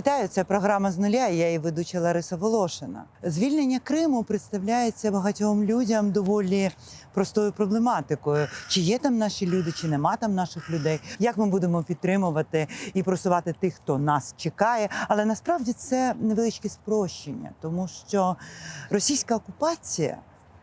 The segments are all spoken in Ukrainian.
Вітаю, це програма з нуля. Я її ведуча Лариса Волошина. Звільнення Криму представляється багатьом людям доволі простою проблематикою. Чи є там наші люди, чи нема там наших людей? Як ми будемо підтримувати і просувати тих, хто нас чекає? Але насправді це невеличке спрощення, тому що російська окупація.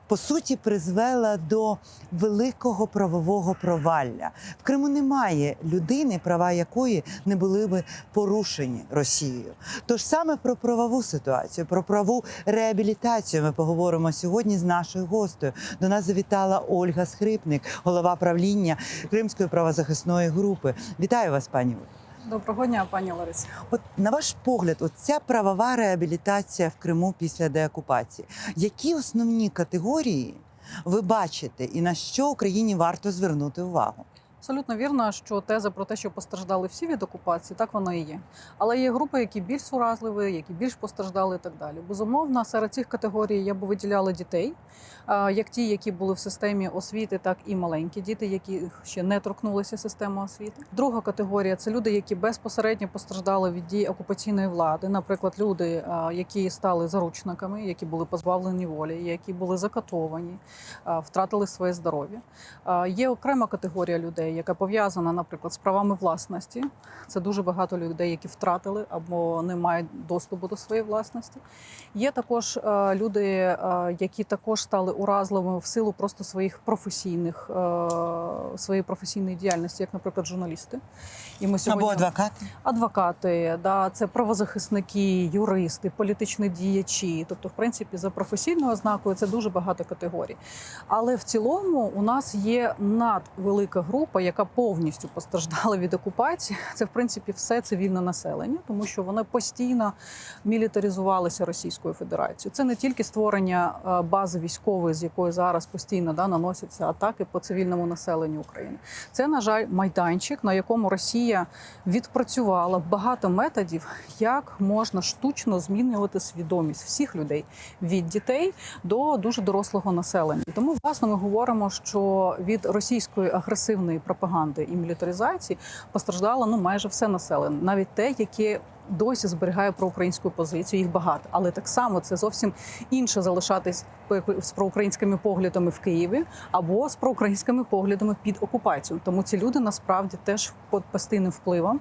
По суті, призвела до великого правового провалля. В Криму немає людини, права якої не були би порушені Росією. Тож саме про правову ситуацію, про правову реабілітацію ми поговоримо сьогодні з нашою гостею. До нас завітала Ольга Скрипник, голова правління Кримської правозахисної групи. Вітаю вас, пані. Доброго дня, пані Лариса. От на ваш погляд, от ця правова реабілітація в Криму після деокупації. Які основні категорії ви бачите, і на що Україні варто звернути увагу? Абсолютно вірно, що теза про те, що постраждали всі від окупації, так воно і є. Але є групи, які більш уразливі, які більш постраждали і так далі. Безумовно, серед цих категорій я б виділяла дітей, як ті, які були в системі освіти, так і маленькі діти, які ще не торкнулися системи освіти. Друга категорія це люди, які безпосередньо постраждали від дій окупаційної влади, наприклад, люди, які стали заручниками, які були позбавлені волі, які були закатовані, втратили своє здоров'я. Є окрема категорія людей, яка пов'язана, наприклад, з правами власності. Це дуже багато людей, які втратили або не мають доступу до своєї власності. Є також е, люди, е, які також стали уразливими в силу просто своїх професійних е, своєї професійної діяльності, як, наприклад, журналісти. І ми Або адвокати? адвокати, да, це правозахисники, юристи, політичні діячі. Тобто, в принципі, за професійною ознакою це дуже багато категорій. Але в цілому у нас є надвелика група, яка повністю постраждала від окупації. Це в принципі все цивільне населення, тому що вони постійно мілітаризувалися Російською Федерацією. Це не тільки створення е, бази військової, з якої зараз постійно да, наносяться атаки по цивільному населенню України. Це, на жаль, майданчик, на якому Росія відпрацювала багато методів, як можна штучно змінювати свідомість всіх людей від дітей до дуже дорослого населення. Тому власне ми говоримо, що від російської агресивної пропаганди і мілітаризації постраждало ну майже все населення, навіть те, яке досі зберігає проукраїнську позицію. Їх багато, але так само це зовсім інше залишатись з проукраїнськими поглядами в Києві або з проукраїнськими поглядами під окупацією. Тому ці люди насправді теж під постійним впливом,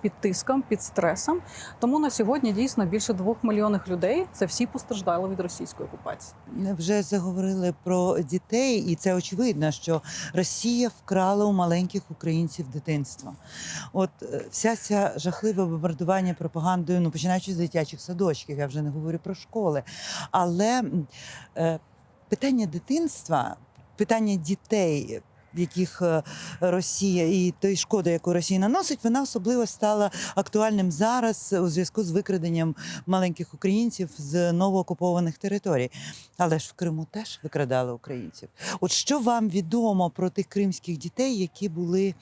під тиском, під стресом. Тому на сьогодні дійсно більше двох мільйонів людей це всі постраждали від російської окупації. Вже заговорили про дітей, і це очевидно, що Росія вкрала у маленьких українців дитинство. От е, вся ця жахливе бомбардування пропагандою, ну починаючи з дитячих садочків, я вже не говорю про школи. Але е, питання дитинства, питання дітей. Яких е, Росія і тої шкоди, яку Росія наносить, вона особливо стала актуальним зараз у зв'язку з викраденням маленьких українців з новоокупованих територій. Але ж в Криму теж викрадали українців. От що вам відомо про тих кримських дітей, які були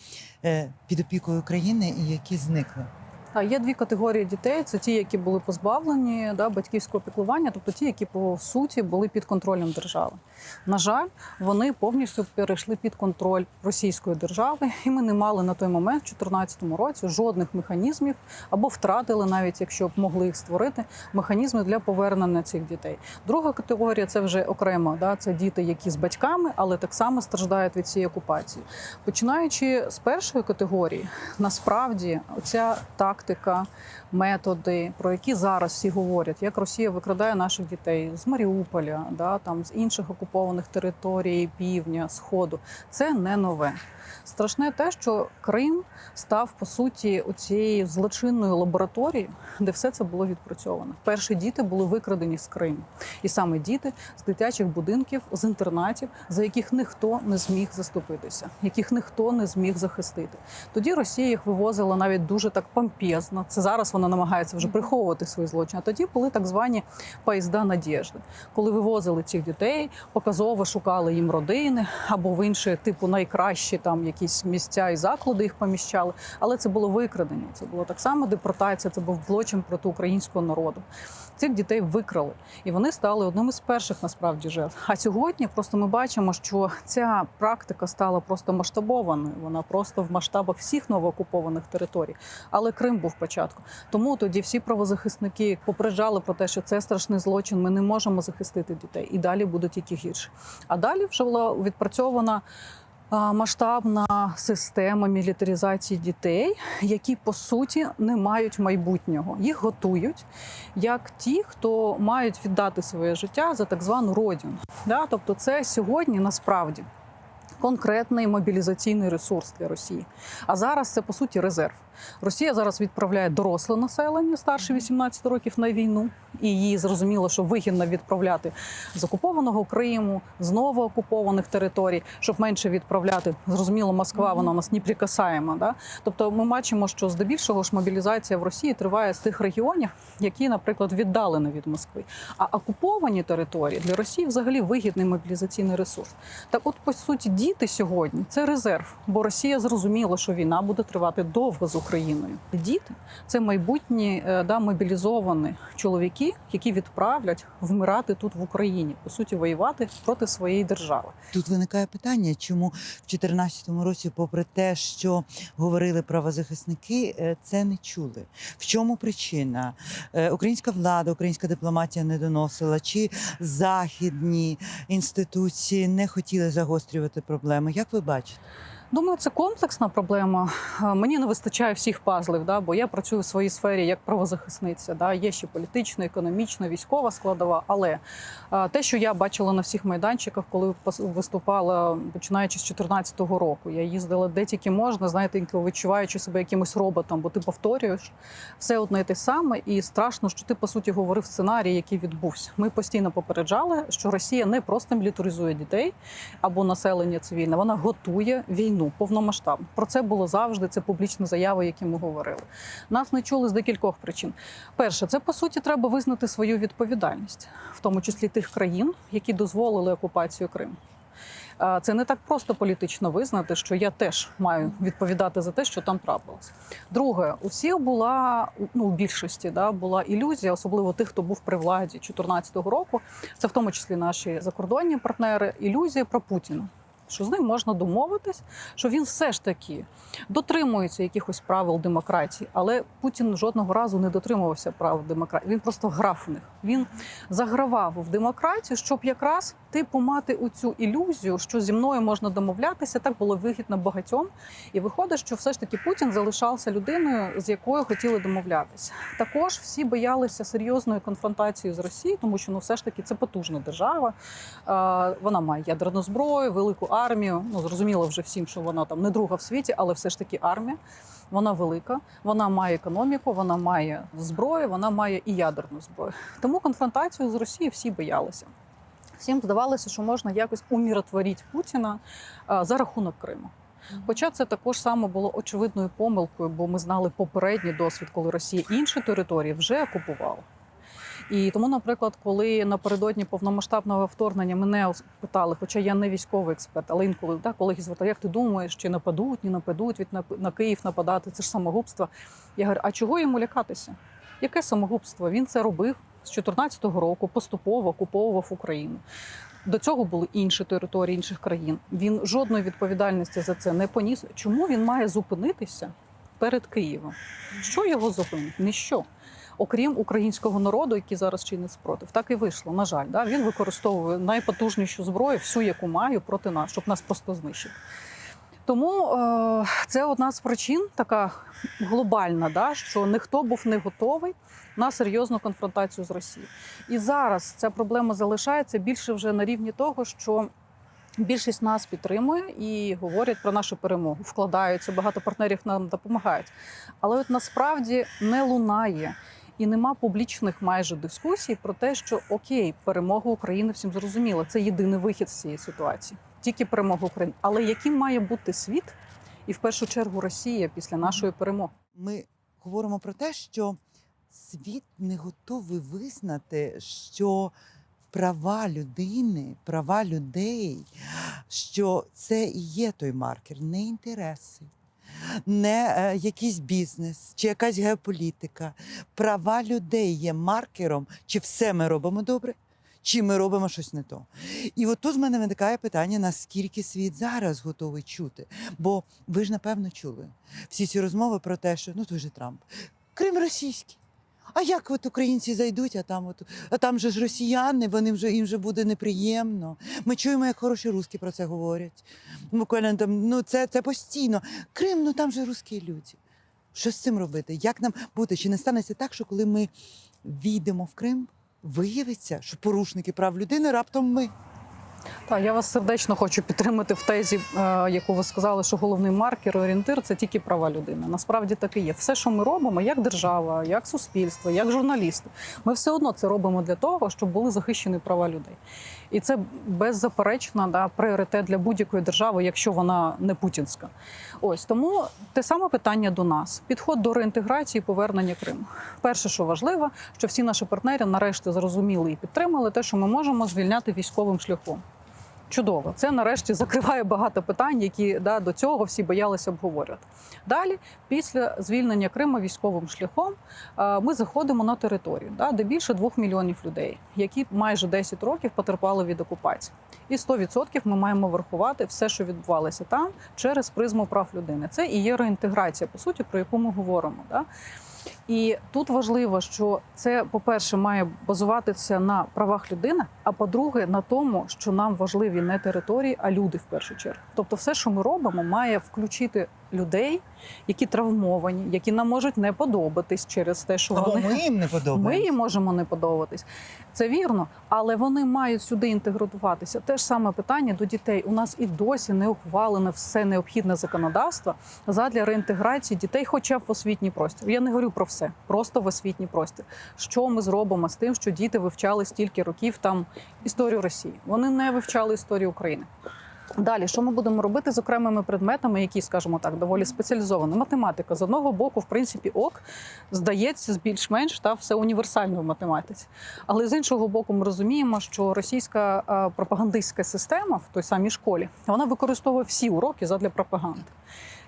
е, під опікою України і які зникли? А є дві категорії дітей: це ті, які були позбавлені да, батьківського піклування, тобто ті, які по суті були під контролем держави. На жаль, вони повністю перейшли під контроль російської держави, і ми не мали на той момент, в 2014 році, жодних механізмів або втратили, навіть якщо б могли їх створити, механізми для повернення цих дітей. Друга категорія це вже окремо. Да, це діти, які з батьками, але так само страждають від цієї окупації. Починаючи з першої категорії, насправді ця тактика, методи, про які зараз всі говорять, як Росія викрадає наших дітей з Маріуполя, да, там з інших окупованих територій, півдня, сходу, це не нове. Страшне те, що Крим став по суті цією злочинною лабораторією, де все це було відпрацьовано. Перші діти були викрадені з Криму, і саме діти з дитячих будинків, з інтернатів, за яких ніхто не зміг заступитися, яких ніхто не зміг захистити. Тоді Росія їх вивозила навіть дуже так помпезно. Це зараз вона намагається вже приховувати свої злочини. А тоді були так звані поїзда надіжди, коли вивозили цих дітей, показово шукали їм родини або в інші, типу, найкращі там якісь місця і заклади їх поміщали. Але це було викрадення. Це було так само депортація. Це був злочин проти українського народу. Цих дітей викрали, і вони стали одним із перших насправді жертв. А сьогодні просто ми бачимо, що ця практика стала просто масштабованою. Вона просто в масштабах всіх новоокупованих територій. Але Крим був початку. Тому тоді всі правозахисники попереджали про те, що це страшний злочин. Ми не можемо захистити дітей, і далі буде тільки гірше. А далі вже була відпрацьована. Масштабна система мілітаризації дітей, які по суті не мають майбутнього. Їх готують як ті, хто мають віддати своє життя за так звану родину. Да? Тобто, це сьогодні насправді конкретний мобілізаційний ресурс для Росії. А зараз це по суті резерв. Росія зараз відправляє доросле населення старше 18 років на війну, і їй зрозуміло, що вигідно відправляти з окупованого Криму, з новоокупованих територій, щоб менше відправляти. Зрозуміло, Москва вона у нас неприкасаєма. Да? Тобто, ми бачимо, що здебільшого ж мобілізація в Росії триває з тих регіонів, які, наприклад, віддалені від Москви. А окуповані території для Росії взагалі вигідний мобілізаційний ресурс. Так, от по суті, діти сьогодні це резерв, бо Росія зрозуміла, що війна буде тривати довго з Україною. Діти це майбутні е, да, мобілізовані чоловіки, які відправлять вмирати тут в Україні, по суті, воювати проти своєї держави. Тут виникає питання, чому в 2014 році, попри те, що говорили правозахисники, е, це не чули. В чому причина? Е, Українська влада, українська дипломатія не доносила, чи західні інституції не хотіли загострювати проблеми? Як ви бачите? Думаю, це комплексна проблема. Е, Мені не вистачає всіх пазлів, да, бо я працюю в своїй сфері як правозахисниця. Да, є ще політична, економічна, військова складова. Але е, те, що я бачила на всіх майданчиках, коли виступала починаючи з 2014 року, я їздила де тільки можна, знаєте, відчуваючи себе якимось роботом, бо ти повторюєш все одне те саме, і страшно, що ти по суті говорив сценарій, який відбувся. Ми постійно попереджали, що Росія не просто мілітаризує дітей або населення цивільне, вона готує війну повномасштабну. Про це було завжди. Це публічні заяви, які ми говорили. Нас не чули з декількох причин. Перше, це по суті треба визнати свою відповідальність, в тому числі тих країн, які дозволили окупацію Криму. Це не так просто політично визнати, що я теж маю відповідати за те, що там трапилось. Друге, у всіх була ну у більшості да була ілюзія, особливо тих, хто був при владі 2014 року. Це в тому числі наші закордонні партнери. Ілюзія про Путіна. Що з ним можна домовитись, що він все ж таки дотримується якихось правил демократії, але Путін жодного разу не дотримувався правил демократії. Він просто грав в них. Він загравав в демократію, щоб якраз типу мати оцю ілюзію, що зі мною можна домовлятися. Так було вигідно багатьом. І виходить, що все ж таки Путін залишався людиною, з якою хотіли домовлятися. Також всі боялися серйозної конфронтації з Росією, тому що ну все ж таки це потужна держава. Вона має ядерну зброю, велику армію. Ну зрозуміло вже всім, що вона там не друга в світі, але все ж таки армія. Вона велика, вона має економіку, вона має зброю, вона має і ядерну зброю. Тому конфронтацію з Росією всі боялися. Всім здавалося, що можна якось уміротворити Путіна е, за рахунок Криму. Хоча це також саме було очевидною помилкою, бо ми знали попередній досвід, коли Росія інші території вже окупувала. І тому, наприклад, коли напередодні повномасштабного вторгнення мене питали, хоча я не військовий експерт, але інколи да, колеги звертали, як ти думаєш, чи нападуть, не нападуть від на Київ нападати, це ж самогубство. Я говорю, а чого йому лякатися? Яке самогубство? Він це робив з 2014 року, поступово окуповував Україну. До цього були інші території інших країн. Він жодної відповідальності за це не поніс. Чому він має зупинитися перед Києвом? Що його зупинить? Ніщо. Окрім українського народу, який зараз чинить спротив, так і вийшло. На жаль, да? він використовує найпотужнішу зброю, всю, яку має проти нас, щоб нас просто знищити. Тому е, це одна з причин, така глобальна, да, що ніхто був не готовий на серйозну конфронтацію з Росією. І зараз ця проблема залишається більше вже на рівні того, що більшість нас підтримує і говорять про нашу перемогу, вкладаються, багато партнерів нам допомагають. Але от насправді не лунає. І нема публічних майже дискусій про те, що окей, перемога України всім зрозуміла. Це єдиний вихід з цієї ситуації, тільки перемога України. Але яким має бути світ, і в першу чергу Росія після нашої перемоги? Ми говоримо про те, що світ не готовий визнати, що права людини, права людей, що це і є той маркер, не інтереси. Не е, якийсь бізнес чи якась геополітика. Права людей є маркером, чи все ми робимо добре, чи ми робимо щось не то. І от тут з мене виникає питання, наскільки світ зараз готовий чути. Бо ви ж напевно чули всі ці розмови про те, що ну той же Трамп. Крим російський. А як от українці зайдуть, а там от, а там же ж росіяни, вони вже їм вже буде неприємно. Ми чуємо, як хороші русські про це говорять. Буквально там, ну це, це постійно. Крим, ну там же русські люди. Що з цим робити? Як нам бути? Чи не станеться так, що коли ми війдемо в Крим, виявиться, що порушники прав людини раптом ми? Так, я вас сердечно хочу підтримати в тезі, е, яку ви сказали, що головний маркер, орієнтир це тільки права людини. Насправді так і є. Все, що ми робимо, як держава, як суспільство, як журналісти, ми все одно це робимо для того, щоб були захищені права людей. І це беззаперечно да, пріоритет для будь-якої держави, якщо вона не путінська. Ось тому те саме питання до нас: підход до реінтеграції, повернення Криму. Перше, що важливо, що всі наші партнери нарешті зрозуміли і підтримали те, що ми можемо звільняти військовим шляхом. Чудово, це нарешті закриває багато питань, які да, до цього всі боялися обговорювати. Далі, після звільнення Криму військовим шляхом, е, ми заходимо на територію, да, де більше двох мільйонів людей, які майже 10 років потерпали від окупації. І 100% ми маємо врахувати все, що відбувалося там, через призму прав людини. Це і є реінтеграція, по суті, про яку ми говоримо. Да? І тут важливо, що це, по-перше, має базуватися на правах людини, а по-друге, на тому, що нам важливі не території, а люди в першу чергу. Тобто, все, що ми робимо, має включити людей, які травмовані, які нам можуть не подобатись через те, що Або вони ми їм не подобаємося. ми їм можемо не подобатись. Це вірно, але вони мають сюди інтегруватися. Те ж саме питання до дітей. У нас і досі не ухвалене все необхідне законодавство задля реінтеграції дітей, хоча б в освітній простір. Я не говорю про все, просто в освітній простір. Що ми зробимо з тим, що діти вивчали стільки років там історію Росії? Вони не вивчали історію України. Далі, що ми будемо робити з окремими предметами, які, скажімо так, доволі спеціалізовані? Математика з одного боку, в принципі, ок, здається, з більш-менш та все універсально в математиці. Але з іншого боку, ми розуміємо, що російська е, пропагандистська система в той самій школі вона використовує всі уроки задля пропаганди.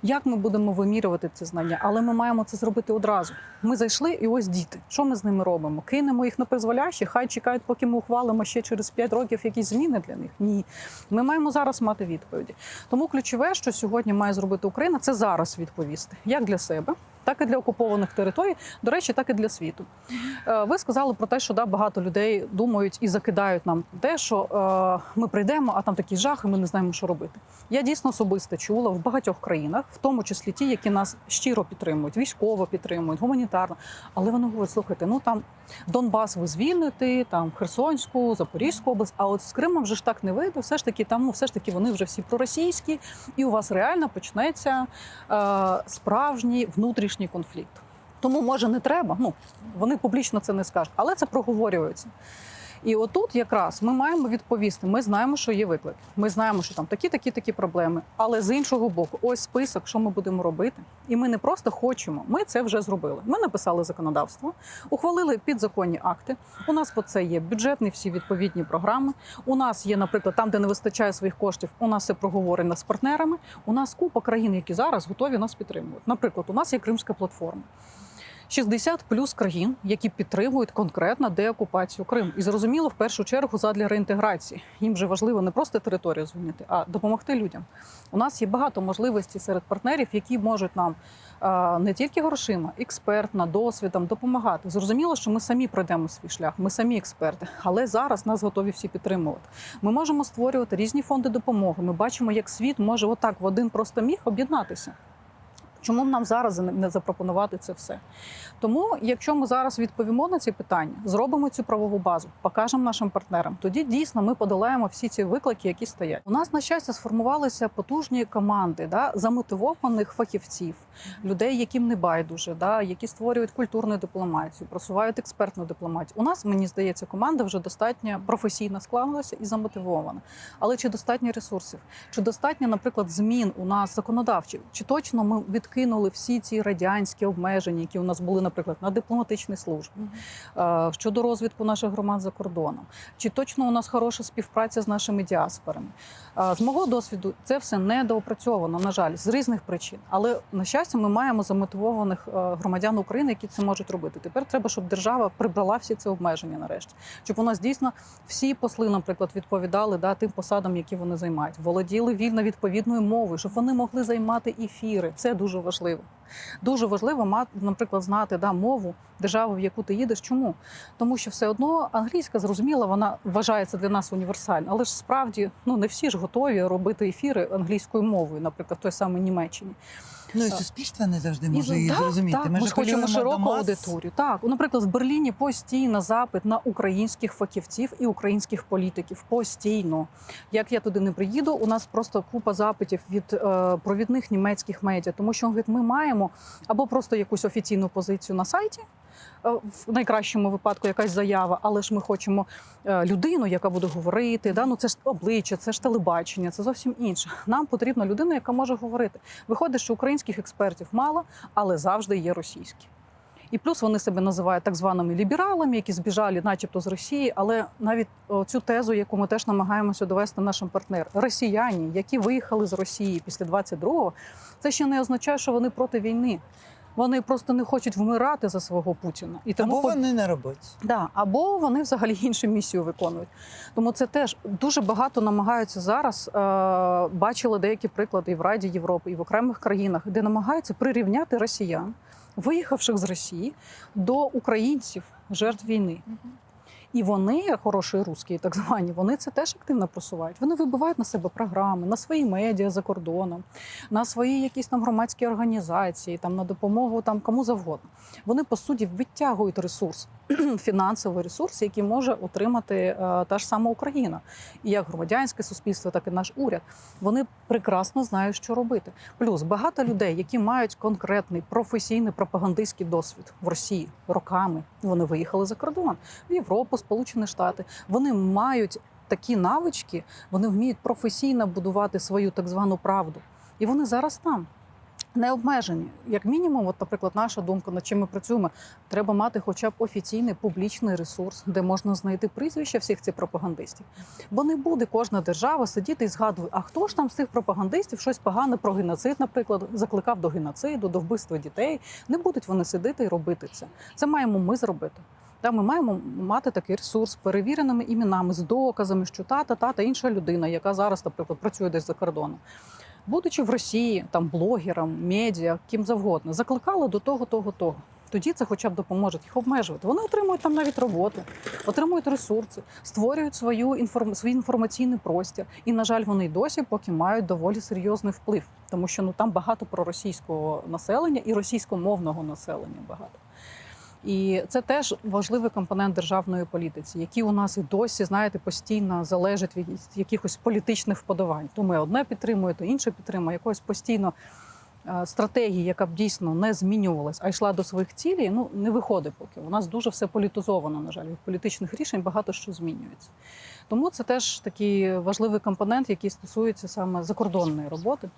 Як ми будемо вимірювати ці знання? Але ми маємо це зробити одразу. Ми зайшли, і ось діти. Що ми з ними робимо? Кинемо їх на призволяще, хай чекають, поки ми ухвалимо ще через 5 років якісь зміни для них. Ні, ми маємо зараз мати відповіді. Тому ключове, що сьогодні має зробити Україна, це зараз відповісти як для себе. Так і для окупованих територій, до речі, так і для світу. Е, Ви сказали про те, що да, багато людей думають і закидають нам те, що е, ми прийдемо, а там такий жах, і ми не знаємо, що робити. Я дійсно особисто чула в багатьох країнах, в тому числі ті, які нас щиро підтримують, військово підтримують, гуманітарно. Але вони говорять: слухайте, ну там Донбас ви звільните, там Херсонську, Запорізьку область. А от з Кримом вже ж так не вийде. Все ж таки, там ну все ж таки вони вже всі проросійські, і у вас реально почнеться е, справжній внутрішній конфлікт. Тому може не треба. Ну вони публічно це не скажуть, але це проговорюється. І отут якраз ми маємо відповісти. Ми знаємо, що є виклик. Ми знаємо, що там такі, такі, такі проблеми. Але з іншого боку, ось список, що ми будемо робити. І ми не просто хочемо. Ми це вже зробили. Ми написали законодавство, ухвалили підзаконні акти. У нас по це є бюджетні всі відповідні програми. У нас є, наприклад, там, де не вистачає своїх коштів, у нас все проговорено з партнерами. У нас купа країн, які зараз готові нас підтримувати. Наприклад, у нас є Кримська платформа. 60 плюс країн, які підтримують конкретно деокупацію Криму. І зрозуміло, в першу чергу задля реінтеграції. Їм же важливо не просто територію звільнити, а допомогти людям. У нас є багато можливостей серед партнерів, які можуть нам не тільки грошима, експертно, досвідом допомагати. Зрозуміло, що ми самі пройдемо свій шлях, ми самі експерти, але зараз нас готові всі підтримувати. Ми можемо створювати різні фонди допомоги. Ми бачимо, як світ може отак в один просто міг об'єднатися. Чому б нам зараз не- запропонувати це все? Тому, якщо ми зараз відповімо на ці питання, зробимо цю правову базу, покажемо нашим партнерам, тоді дійсно ми подолаємо всі ці виклики, які стоять. У нас на щастя сформувалися потужні команди да, замотивованих фахівців, людей, яким не байдуже, да, які створюють культурну дипломатію, просувають експертну дипломатію. У нас мені здається, команда вже достатньо професійно склалася і замотивована. Але чи достатньо ресурсів? Чи достатньо, наприклад, змін у нас законодавчих? Чи точно ми відкинули всі ці радянські обмеження, які у нас були, наприклад, на дипломатичній службі е, щодо розвідку наших громад за кордоном? Чи точно у нас хороша співпраця з нашими діаспорами? Е, З мого досвіду це все недоопрацьовано, на жаль, з різних причин. Але на щастя, ми маємо замотивованих е, громадян України, які це можуть робити. Тепер треба, щоб держава прибрала всі ці обмеження нарешті, щоб у нас дійсно всі посли, наприклад, відповідали да, тим посадам, які вони займають, володіли вільно відповідною мовою, щоб вони могли займати ефіри. Це дуже важливо. Дуже важливо мати, наприклад, знати да, мову держави, в яку ти їдеш. Чому? Тому що все одно англійська зрозуміла, вона вважається для нас універсальна, але ж справді ну не всі ж готові робити ефіри англійською мовою, наприклад, в той самій Німеччині. Ну і суспільство не завжди може її зрозуміти. Так, Ми, ми ж хочемо широку мас. аудиторію. Так, ну, наприклад, в Берліні постійно запит на українських фахівців і українських політиків. Постійно. Як я туди не приїду, у нас просто купа запитів від е, провідних німецьких медіа, тому що говорить, ми маємо або просто якусь офіційну позицію на сайті. Е, В найкращому випадку якась заява, але ж ми хочемо е, людину, яка буде говорити. Да? Ну це ж обличчя, це ж телебачення, це зовсім інше. Нам потрібна людина, яка може говорити. Виходить, що українських експертів мало, але завжди є російські. І плюс вони себе називають так званими лібералами, які збіжали, начебто, з Росії. Але навіть цю тезу, яку ми теж намагаємося довести нашим партнерам, росіяни, які виїхали з Росії після 22-го, це ще не означає, що вони проти війни. Вони просто не хочуть вмирати за свого Путіна. І тому Або вони на роботі. Да, або вони взагалі іншу місію виконують. Тому це теж дуже багато намагаються зараз. Е, бачили деякі приклади і в Раді Європи, і в окремих країнах, де намагаються прирівняти росіян, виїхавших з Росії, до українців, жертв війни. І вони, хороші русські, так звані, вони це теж активно просувають. Вони вибивають на себе програми, на свої медіа за кордоном, на свої якісь там громадські організації, там на допомогу там кому завгодно. Вони по суті витягують ресурс, фінансовий ресурс, який може отримати е, та ж сама Україна, і як громадянське суспільство, так і наш уряд. Вони прекрасно знають, що робити. Плюс багато людей, які мають конкретний професійний пропагандистський досвід в Росії роками. Вони виїхали за кордон в Європу, Сполучені Штати. Вони мають такі навички, вони вміють професійно будувати свою так звану правду. І вони зараз там. Не обмежені, як мінімум, от, наприклад, наша думка, над чим ми працюємо, треба мати хоча б офіційний публічний ресурс, де можна знайти прізвища всіх цих пропагандистів. Бо не буде кожна держава сидіти і згадувати, а хто ж там з цих пропагандистів щось погане про геноцид, наприклад, закликав до геноциду, до вбивства дітей. Не будуть вони сидіти і робити це. Це маємо ми зробити. Та ми маємо мати такий ресурс перевіреними іменами, з доказами, що та та та та інша людина, яка зараз, наприклад, працює десь за кордоном. Будучи в Росії, там блогерам, медіа, ким завгодно, закликали до того, того, того. Тоді це хоча б допоможе їх обмежувати. Вони отримують там навіть роботу, отримують ресурси, створюють свою інформ... свій інформаційний простір. І, на жаль, вони й досі поки мають доволі серйозний вплив, тому що ну там багато проросійського населення і російськомовного населення багато. І це теж важливий компонент державної політиці, які у нас і досі, знаєте, постійно залежать від якихось політичних вподобань. То ми одне підтримує, то інше підтримує. Якось постійно е, стратегії, яка б дійсно не змінювалась, а йшла до своїх цілей, ну не виходить поки. У нас дуже все політизовано, на жаль, від політичних рішень багато що змінюється. Тому це теж такий важливий компонент, який стосується саме закордонної роботи.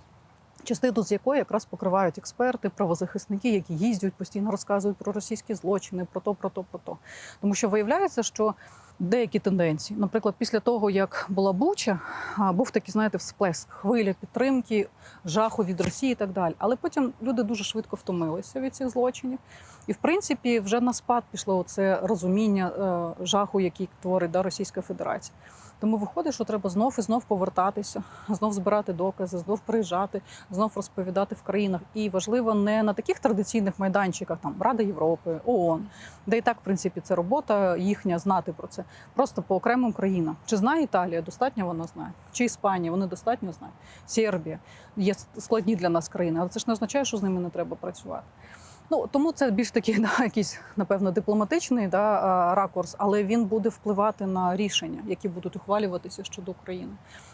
Частину з якої якраз покривають експерти, правозахисники, які їздять постійно розказують про російські злочини, про то, про то, про то. Тому що виявляється, що деякі тенденції, наприклад, після того як була Буча, був такий, знаєте, всплеск, хвиля підтримки, жаху від Росії і так далі. Але потім люди дуже швидко втомилися від цих злочинів. І в принципі вже на спад пішло це розуміння е, жаху, який творить да, Російська Федерація. Тому виходить, що треба знов і знов повертатися, знов збирати докази, знов приїжджати, знов розповідати в країнах. І важливо не на таких традиційних майданчиках, там Рада Європи, ООН, де і так, в принципі, це робота їхня знати про це. Просто по окремим країнам. Чи знає Італія? Достатньо вона знає. Чи Іспанія? Вони достатньо знають. Сербія є складні для нас країни, але це ж не означає, що з ними не треба працювати. Ну тому це більш такий да, якийсь, напевно, дипломатичний да, ракурс, але він буде впливати на рішення, які будуть ухвалюватися щодо України.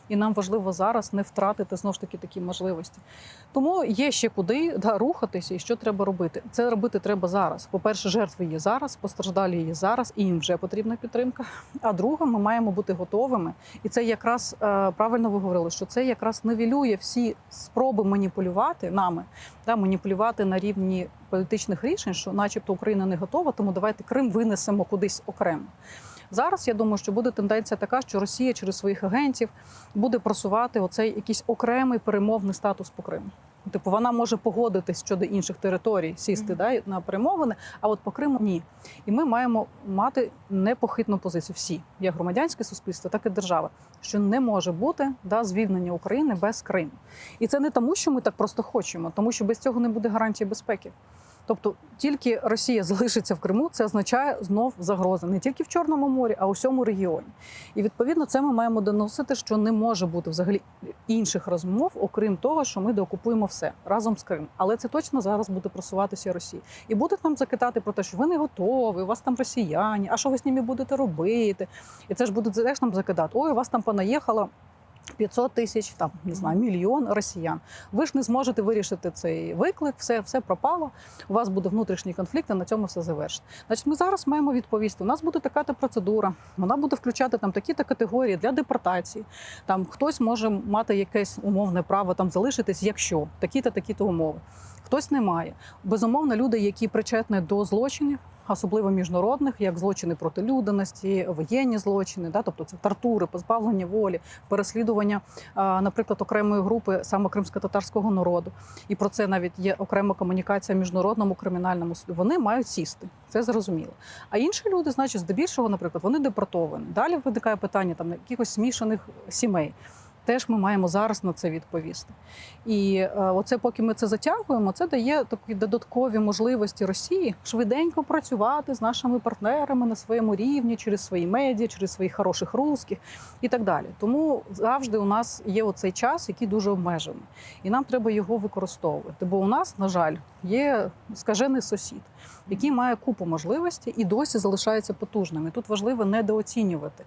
І нам важливо зараз не втратити знову ж таки такі можливості. Тому є ще куди да, рухатися і що треба робити. Це робити треба зараз. По-перше, жертви є зараз, постраждалі є зараз, і їм вже потрібна підтримка. А друге, ми маємо бути готовими. І це якраз е, правильно ви говорили, що це якраз нивелює всі спроби маніпулювати нами, да, маніпулювати на рівні політичних рішень, що, начебто, Україна не готова, тому давайте Крим винесемо кудись окремо. Зараз я думаю, що буде тенденція така, що Росія через своїх агентів буде просувати оцей якийсь окремий перемовний статус по Криму. Типу, вона може погодитись щодо інших територій, сісти да, на перемовини, а от по Криму ні. І ми маємо мати непохитну позицію. Всі, як громадянське суспільство, так і держава, що не може бути да, звільнення України без Криму. І це не тому, що ми так просто хочемо, тому що без цього не буде гарантії безпеки. Тобто тільки Росія залишиться в Криму, це означає знов загроза не тільки в Чорному морі, а у всьому регіоні. І відповідно це ми маємо доносити, що не може бути взагалі інших розмов, окрім того, що ми деокупуємо все разом з Кримом. Але це точно зараз буде просуватися Росія. І будуть нам закидати про те, що ви не готові, у вас там росіяни, а що ви з ними будете робити? І це ж будуть теж нам закидати. Ой, у вас там понаїхало 500 тисяч, там не знаю, мільйон росіян. Ви ж не зможете вирішити цей виклик, все, все пропало. У вас буде внутрішній конфлікт, і на цьому все завершить. Значить, ми зараз маємо відповісти. У нас буде така та процедура. Вона буде включати там такі-то категорії для депортації. Там хтось може мати якесь умовне право там залишитись, якщо такі-та такі-то умови. Хтось не має. Безумовно, люди, які причетні до злочинів, особливо міжнародних, як злочини проти людяності, воєнні злочини, да, тобто це тортури, позбавлення волі, переслідування, наприклад, окремої групи саме кримсько-татарського народу. І про це навіть є окрема комунікація в міжнародному кримінальному суді. Вони мають сісти, це зрозуміло. А інші люди, значить, здебільшого, наприклад, вони депортовані. Далі виникає питання там якихось смішаних сімей. Теж ми маємо зараз на це відповісти. І е, оце, поки ми це затягуємо, це дає такі додаткові можливості Росії швиденько працювати з нашими партнерами на своєму рівні, через свої медіа, через своїх хороших русських і так далі. Тому завжди у нас є оцей час, який дуже обмежений, і нам треба його використовувати. Бо у нас, на жаль, є скажений сусід, який має купу можливостей і досі залишається потужним. І тут важливо недооцінювати.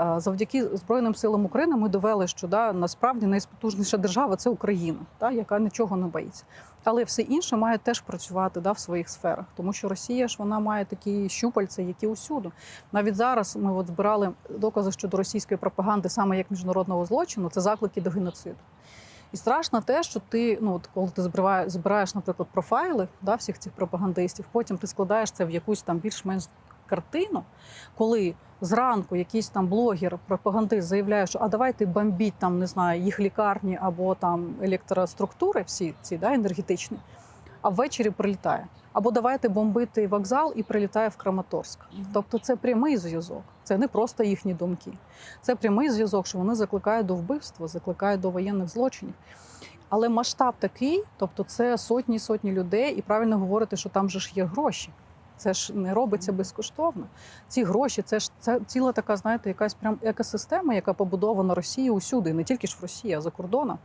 Е, Завдяки Збройним силам України ми довели, що да, насправді найпотужніша держава це Україна, да, яка нічого не боїться. Але все інше має теж працювати да, в своїх сферах, тому що Росія ж вона має такі щупальці, які усюди. Навіть зараз ми от збирали докази щодо російської пропаганди, саме як міжнародного злочину, це заклики до геноциду. І страшно те, що ти, ну от коли ти збираєш, збираєш, наприклад, профайли да, всіх цих пропагандистів, потім ти складаєш це в якусь там більш-менш картину, коли зранку якийсь там блогер, пропагандист заявляє, що а давайте бомбіть там, не знаю, їх лікарні або там електроструктури, всі ці да, енергетичні, а ввечері прилітає. Або давайте бомбити вокзал і прилітає в Краматорськ. Тобто це прямий зв'язок. Це не просто їхні думки. Це прямий зв'язок, що вони закликають до вбивства, закликають до воєнних злочинів. Але масштаб такий, тобто це сотні сотні людей, і правильно говорити, що там же ж є гроші. Це ж не робиться безкоштовно. Ці гроші, це ж це ціла така, знаєте, якась прям екосистема, яка побудована Росією усюди, не тільки ж в Росії, а за кордоном.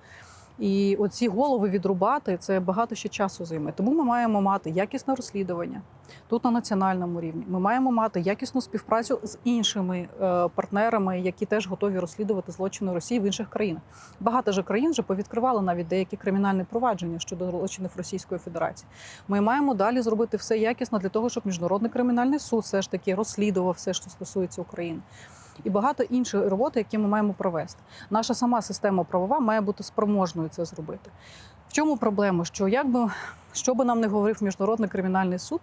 І оці голови відрубати це багато ще часу займе. Тому ми маємо мати якісне розслідування тут на національному рівні. Ми маємо мати якісну співпрацю з іншими е, партнерами, які теж готові розслідувати злочини Росії в інших країнах. Багато ж країн вже повідкривали навіть деякі кримінальні провадження щодо злочинів Російської Федерації. Ми маємо далі зробити все якісно для того, щоб міжнародний кримінальний суд все ж таки розслідував все, що стосується України. І багато іншої роботи, які ми маємо провести. Наша сама система правова має бути спроможною це зробити. В чому проблема? Що якби що би нам не говорив міжнародний кримінальний суд,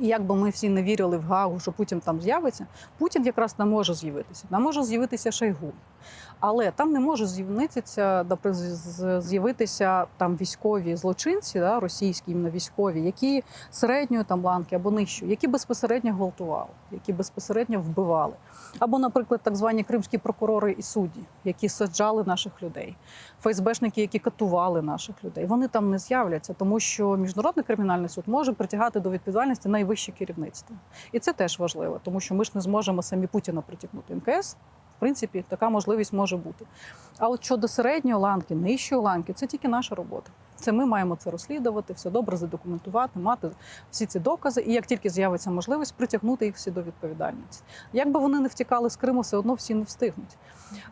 і як би ми всі не вірили в Гагу, що Путін там з'явиться, Путін якраз не може з'явитися. Там може з'явитися Шойгу. Але там не може з'явитися, з'явитися там військові злочинці, да, російські іменно військові, які середньої там ланки або нижчої, які безпосередньо гвалтували, які безпосередньо вбивали. Або, наприклад, так звані кримські прокурори і судді, які саджали наших людей, ФСБшники, які катували наших людей. Вони там не з'являться, тому що міжнародний кримінальний суд може притягати до відповідальності найвище керівництво. І це теж важливо, тому що ми ж не зможемо самі Путіна притягнути. МКС в принципі, така можливість може бути. А от щодо середньої ланки, нижчої ланки, це тільки наша робота. Це ми маємо це розслідувати, все добре задокументувати, мати всі ці докази, і як тільки з'явиться можливість, притягнути їх всі до відповідальності. Як би вони не втікали з Криму, все одно всі не встигнуть.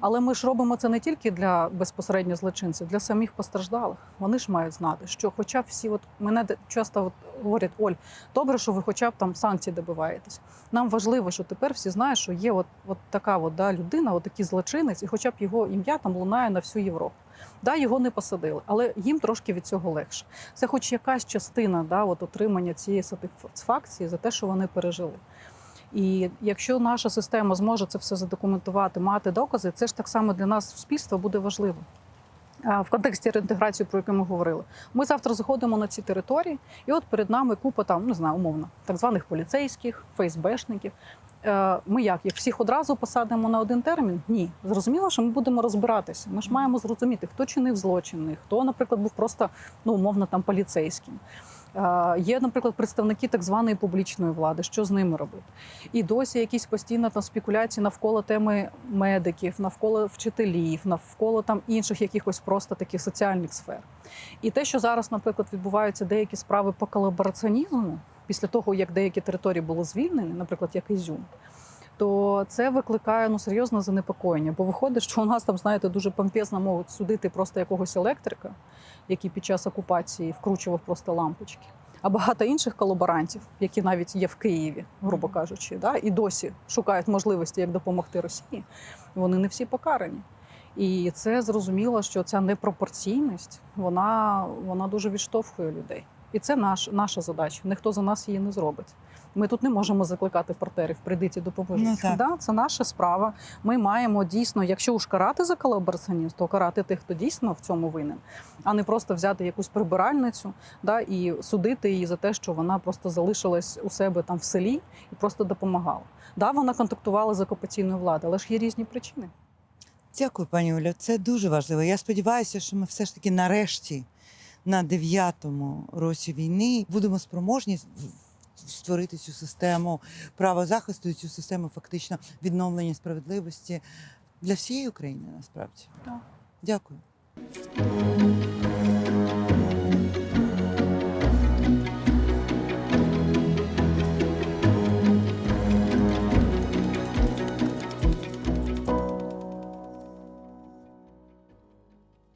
Але ми ж робимо це не тільки для безпосередньо злочинців, для самих постраждалих. Вони ж мають знати, що, хоча б всі, от мене часто от говорять, Оль, добре, що ви хоча б там санкції добиваєтесь. Нам важливо, що тепер всі знають, що є от, от така от, да, людина, от такий злочинець, і хоча б його ім'я там лунає на всю Європу. Да, його не посадили, але їм трошки від цього легше. Це хоч якась частина да, от, отримання цієї сатисфакції за те, що вони пережили. І якщо наша система зможе це все задокументувати, мати докази, це ж так само для нас суспільства буде важливо. В контексті реінтеграції, про яку ми говорили, ми завтра заходимо на ці території, і от перед нами купа там, не знаю, умовно, так званих поліцейських, ФСБшників. Е, Ми як їх всіх одразу посадимо на один термін? Ні, зрозуміло, що ми будемо розбиратися. Ми ж маємо зрозуміти, хто чинив злочини, хто, наприклад, був просто ну умовно там поліцейським. Е, Є, наприклад, представники так званої публічної влади, що з ними робити. І досі якісь постійно там спекуляції навколо теми медиків, навколо вчителів, навколо там інших якихось просто таких соціальних сфер. І те, що зараз, наприклад, відбуваються деякі справи по колабораціонізму, після того як деякі території були звільнені, наприклад, як Ізюм. То це викликає ну серйозне занепокоєння, бо виходить, що у нас там, знаєте, дуже помпезно можуть судити просто якогось електрика, який під час окупації вкручував просто лампочки. А багато інших колаборантів, які навіть є в Києві, грубо кажучи, да, і досі шукають можливості, як допомогти Росії, вони не всі покарані. І це зрозуміло, що ця непропорційність вона, вона дуже відштовхує людей. І це наш, наша задача. Ніхто за нас її не зробить. Ми тут не можемо закликати партнерів, прийдіть і допоможіть. Ну, так. да, це наша справа. Ми маємо дійсно, якщо уж карати за колабораціонізм, то карати тих, хто дійсно в цьому винен, а не просто взяти якусь прибиральницю да, і судити її за те, що вона просто залишилась у себе там в селі і просто допомагала. Да, вона контактувала з окупаційною владою, але ж є різні причини. Дякую, пані Оля. Це дуже важливо. Я сподіваюся, що ми все ж таки нарешті на дев'ятому році війни будемо спроможні створити цю систему правозахисту і цю систему фактично відновлення справедливості для всієї України насправді. Так. Дякую.